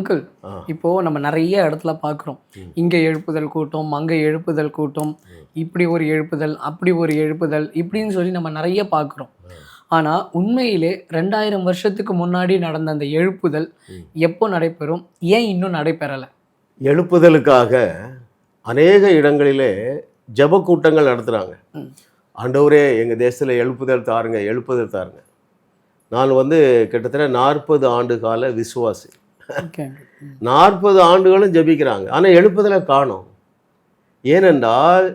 Uncle. ஆ. இப்போ நம்ம நிறைய இடத்துல பார்க்குறோம் இங்கே எழுப்புதல் கூட்டம் அங்கே எழுப்புதல் கூட்டம் இப்படி ஒரு எழுப்புதல் அப்படி ஒரு எழுப்புதல் இப்படின்னு சொல்லி நம்ம நிறைய பார்க்குறோம் ஆனால் உண்மையிலே ரெண்டாயிரம் வருஷத்துக்கு முன்னாடி நடந்த அந்த எழுப்புதல் எப்போ நடைபெறும்? ஏன் இன்னும் நடைபெறலை? எழுப்புதலுக்காக அநேக இடங்களிலே ஜெப கூட்டங்கள் நடத்துகிறாங்க. ஆண்டவரே எங்கள் தேசத்தில் எழுப்புதல் தாருங்க எழுப்புதல் தாருங்க. நான் வந்து கிட்டத்தட்ட நாற்பது ஆண்டு கால விசுவாசி. நாற்பது ஆண்டுகளும் ஜெபிக்கிறாங்க. ஆனால் எழுப்புதலை காணோம். ஏனென்றால்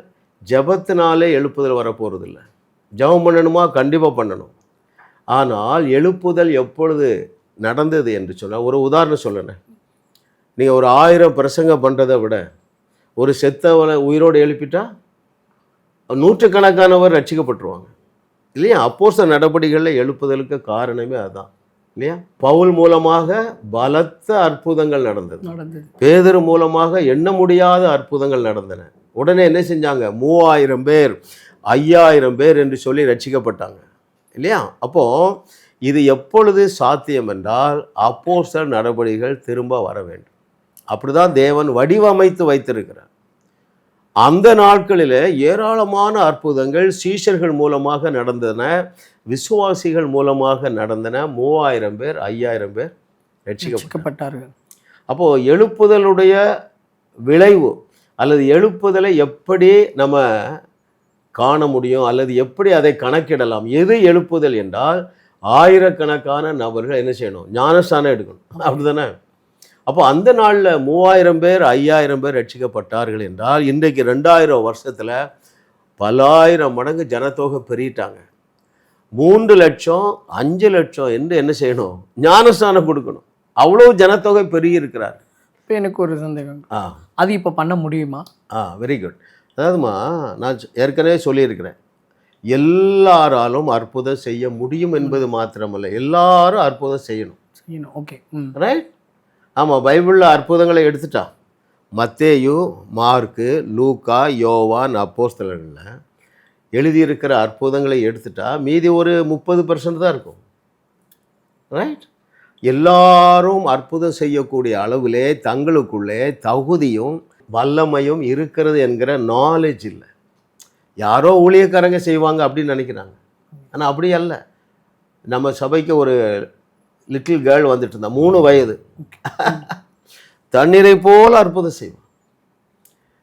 ஜெபத்தினாலே எழுப்புதல் வரப்போகிறதில்ல ஜபம் பண்ணணுமா? கண்டிப்பாக பண்ணணும். ஆனால் எழுப்புதல் எப்பொழுது நடந்தது என்று சொன்னால் ஒரு உதாரணம் சொல்லணும் நீங்கள் ஒரு ஆயிரம் பிரசங்கம் பண்ணுறதை விட ஒரு செத்தவனை உயிரோடு எழுப்பிட்டா நூற்றுக்கணக்கானவர் ரட்சிக்கப்பட்டுருவாங்க. இல்லையா? அப்போஸ்தல நடவடிக்கைகளில் எழுப்புதலுக்கு காரணமே அதுதான் இல்லையா? பவுல் மூலமாக பலத்த அற்புதங்கள் நடந்தது. நடந்தது. பேதர் மூலமாக எண்ண முடியாத அற்புதங்கள் நடந்தன. உடனே என்ன செஞ்சாங்க? மூவாயிரம் பேர் ஐயாயிரம் பேர் என்று சொல்லி ரட்சிக்கப்பட்டாங்க. இல்லையா? அப்போ இது எப்பொழுது சாத்தியம் என்றால் அப்போஸ்தல நடவடிக்கைகள் திரும்ப வர வேண்டும். அப்படிதான் தேவன் வடிவமைத்து வைத்திருக்கிறார். அந்த நாட்களில் ஏராளமான அற்புதங்கள் சீஷர்கள் மூலமாக நடந்தன விசுவாசிகள் மூலமாக நடந்தன. மூவாயிரம் பேர் ஐயாயிரம் பேர் ரட்சிக்கப்பட்டார்கள். அப்போது எழுப்புதலுடைய விளைவு அல்லது எழுப்புதலை எப்படி நம்ம காண முடியும் அல்லது எப்படி அதை கணக்கிடலாம்? எது எழுப்புதல் என்றால் ஆயிரக்கணக்கான நபர்கள் என்ன செய்யணும்? ஞானஸ்தானம் எடுக்கணும். அப்படிதானே அப்போ அந்த நாளில் மூவாயிரம் பேர் ஐயாயிரம் பேர் ரட்சிக்கப்பட்டார்கள் என்றால் இன்றைக்கு ரெண்டாயிரம் வருஷத்தில் பல்லாயிரம் மடங்கு ஜனத்தொகை பெருகிட்டாங்க. மூன்று லட்சம் அஞ்சு லட்சம் என்று என்ன செய்யணும்? ஞானஸ்தானம் கொடுக்கணும். அவ்வளோ ஜனத்தொகை பெருகி இருக்கிறார் இப்போ எனக்கு ஒரு சந்தேகம். ஆ. அது இப்போ பண்ண முடியுமா? ஆ வெரி குட் அதாவதுமா நான் ஏற்கனவே சொல்லியிருக்கிறேன். எல்லாராலும் அற்புதம் செய்ய முடியும் என்பது மாத்திரமல்ல. எல்லாரும் அற்புதம் செய்யணும். செய்யணும். ஓகே. ரைட் ஆமாம் பைபிளில் அற்புதங்களை எடுத்துட்டா? மத்தேயு மார்க்கு லூக்கா யோவான் அப்போஸ்தலர்களில் எழுதியிருக்கிற அற்புதங்களை எடுத்துட்டா மீதி ஒரு முப்பது பர்சன்ட் தான் இருக்கும். ரைட் எல்லாரும் அற்புதம் செய்யக்கூடிய அளவிலே தங்களுக்குள்ளே தகுதியும் வல்லமையும் இருக்கிறது என்கிற நாலேஜ் இல்லை. யாரோ ஊழியக்காரங்க செய்வாங்க அப்படின்னு நினைக்கிறாங்க. ஆனால் அப்படி அல்ல. நம்ம சபைக்கு ஒரு லிட்டில் கேர்ள் வந்துட்டு இருந்தா மூணு வயது. தண்ணீரை போல அற்புதம் செய்வான்.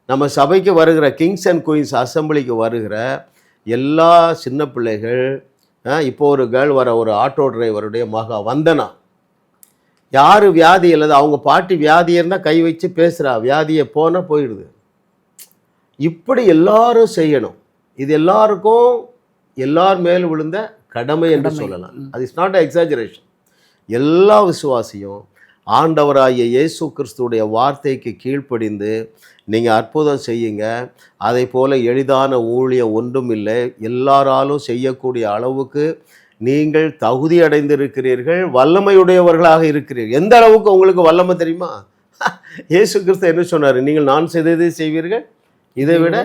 நம்ம சபைக்கு வருகிற கிங்ஸ் அண்ட் குயின்ஸ் அசம்பிளிக்கு வருகிற எல்லா சின்ன பிள்ளைகள் இப்போ ஒரு கேர்ள் வர ஒரு ஆட்டோ டிரைவருடைய மகா வந்தனா. யார் வியாதி இல்லது அவங்க பாட்டி வியாதி இருந்தால் கை வச்சு பேசுகிறா வியாதியை போனால் போயிடுது. இப்படி எல்லாரும் செய்யணும். இது எல்லாருக்கும் எல்லார் மேல் விழுந்த கடமை என்று. சொல்லலாம். அது இஸ் நாட் எக்ஸாஜரேஷன் எல்லா விசுவாசியும் ஆண்டவராகிய இயேசு கிறிஸ்துவுடைய வார்த்தைக்கு கீழ்ப்படிந்து நீங்கள் அற்புதம் செய்யுங்க. அதை போல எளிதான ஊழியம் ஒன்றும் இல்லை. எல்லாராலும் செய்யக்கூடிய அளவுக்கு நீங்கள் தகுதி அடைந்திருக்கிறீர்கள். வல்லமையுடையவர்களாக இருக்கிறீர்கள். எந்த அளவுக்கு உங்களுக்கு வல்லமை தெரியுமா? இயேசு கிறிஸ்து என்ன சொன்னார்? நீங்கள் நான் செய்ததை செய்வீர்கள். இதை விட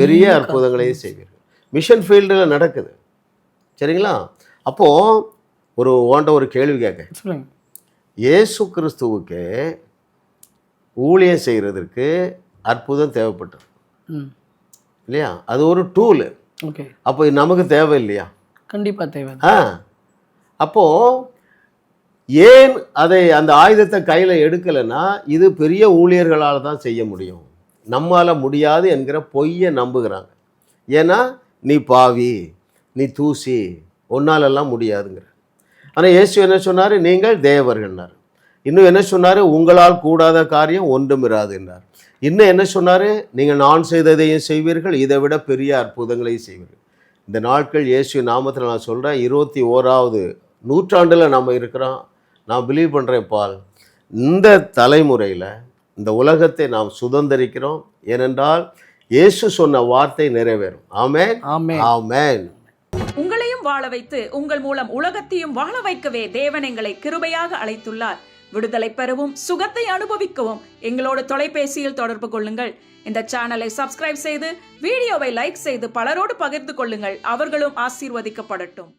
பெரிய அற்புதங்களையும் செய்வீர்கள். மிஷன் ஃபீல்டில் நடக்குது. சரிங்களா? அப்போது ஒரு ஓண்ட ஒரு கேள்வி கேட்க. சொல்லுங்க. இயேசு கிறிஸ்துவுக்கு ஊழியம் செய்கிறதுக்கு அற்புதம் தேவைப்பட்டது. ம். இல்லையா? அது ஒரு டூலு ஓகே. அப்போ நமக்கு தேவை இல்லையா கண்டிப்பாக தேவை. ஆ. அப்போது ஏன் அதை அந்த ஆயுதத்தை கையில் எடுக்கலைன்னா இது பெரிய ஊழியர்களால் தான் செய்ய முடியும். நம்மால் முடியாது என்கிற பொய்யை நம்புகிறாங்க. ஏன்னா நீ பாவி நீ தூசி உன்னாலெல்லாம் முடியாதுங்கிற. ஆனால் இயேசு என்ன சொன்னார்? நீங்கள் தேவர்கள்னார் இன்னும் என்ன சொன்னார்? உங்களால் கூடாத காரியம் ஒன்றும் இராதுன்னார் இன்னும் என்ன சொன்னார்? நீங்கள் நான் செய்ததையும் செய்வீர்கள் இதை விட பெரிய அற்புதங்களையும் செய்வீர்கள். இந்த நாட்கள் இயேசு நாமத்தில் நான் சொல்கிறேன் இருபத்தி ஓராவது நூற்றாண்டில் நம்ம இருக்கிறோம். நான் பிலீவ் பண்ணுறேன் பால். இந்த தலைமுறையில் இந்த உலகத்தை நாம் சுதந்திரிக்கிறோம். ஏனென்றால் இயேசு சொன்ன வார்த்தை நிறைவேறும். ஆமென். ஆமே ஆமென். உங்களையும் வாழ வைத்து உங்கள் மூலம் உலகத்தையும் வாழ வைக்கவே தேவன் எங்களை கிருபையாக அழைத்துள்ளார். விடுதலை பெறவும் சுகத்தை அனுபவிக்கவும் எங்களோடு தொலைபேசியில் தொடர்பு கொள்ளுங்கள். இந்த சேனலை சப்ஸ்கிரைப் செய்து வீடியோவை லைக் செய்து பலரோடு பகிர்ந்து கொள்ளுங்கள். அவர்களும் ஆசீர்வதிக்கப்படட்டும்.